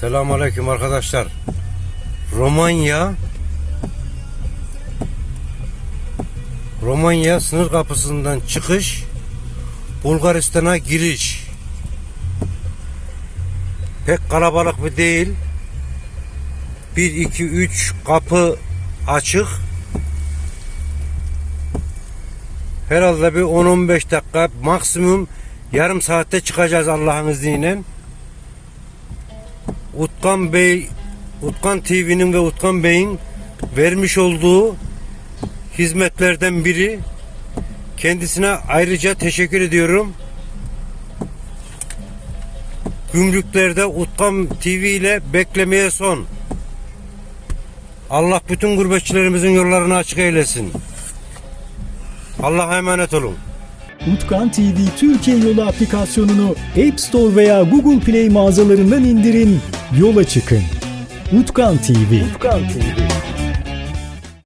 Selamünaleyküm arkadaşlar. Romanya. Romanya sınır kapısından çıkış Bulgaristan'a giriş. Pek kalabalık bir değil. 1 2 3 kapı açık. Herhalde bir 10-15 dakika maksimum yarım saatte çıkacağız Allah'ın izniyle Utkan Bey Utkan TV'nin ve Utkan Bey'in vermiş olduğu hizmetlerden biri. Kendisine ayrıca teşekkür ediyorum. Gümrüklerde Utkan TV ile beklemeye son. Allah bütün gurbetçilerimizin yollarını açık eylesin. Allah'a emanet olun. Utkan TV Türkiye Yolu aplikasyonunu App Store veya Google Play mağazalarından indirin, yola çıkın. Utkan TV. Utkan TV.